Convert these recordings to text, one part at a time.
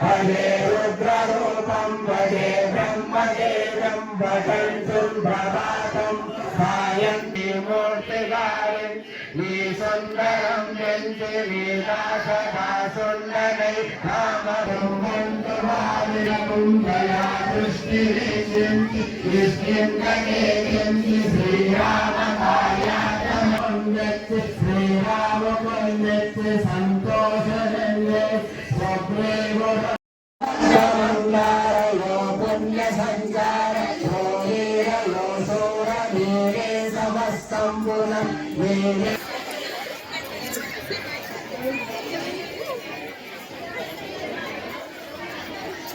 హరే రుద్రరూపం భజే బ్రహ్మదేవం భజంతుం ప్రభాతం సాయంతి మూర్తిగారి నీ సుందరం జంతి నీదాసగా సుందరై రామరుమంతు భావిరముం దయా దృష్టి జంతి కృష్ణంగనే జంతి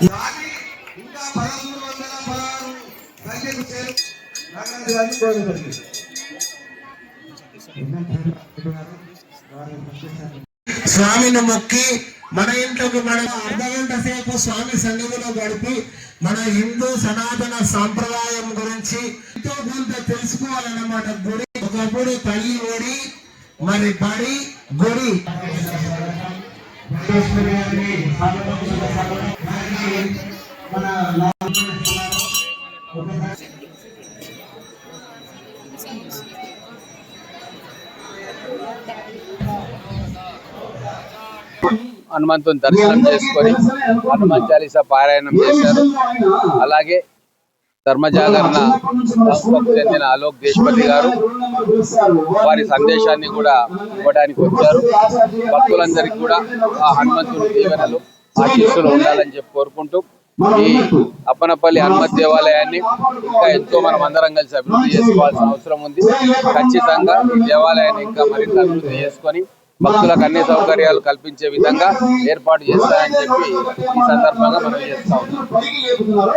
ఇంకా పదమూడు వందల పదహారు సంఖ్యకు చేరు స్వామిని మొక్కి మన ఇంట్లోకి మనం అర్ధగంట సేపు స్వామి సంఘములో గడిపి మన హిందూ సనాతన సాంప్రదాయం గురించి ఎంతో కొంత తెలుసుకోవాలన్నమాట. గుడి ఒకప్పుడు తల్లి ఓడి మరి బడి గుడి. మన హనుమంతుని దర్శనం చేసుకొని హనుమాన్ చాలీసా పారాయణం చేశారు. అలాగే ధర్మజాగరణ సంస్థకు చెందిన అలోక్ దేశపతి గారు వారి సందేశాన్ని కూడా ఇవ్వడానికి వచ్చారు. భక్తులందరికీ కూడా ఆ హనుమంతుని దీవెనలు ఆశీస్సులు ఉండాలని చెప్పి కోరుకుంటూ ఈ అప్పనపల్లి హనుమత్ దేవాలయాన్ని ఇంకా ఎంతో మనం అందరం కలిసి అభివృద్ధి చేసుకోవాల్సిన అవసరం ఉంది. ఖచ్చితంగా ఈ దేవాలయాన్ని ఇంకా మరింత అభివృద్ధి చేసుకొని భక్తులకు అన్ని సౌకర్యాలు కల్పించే విధంగా ఏర్పాటు చేస్తారని చెప్పి ఈ సందర్భంగా మనం చేస్తా. ఉన్నాం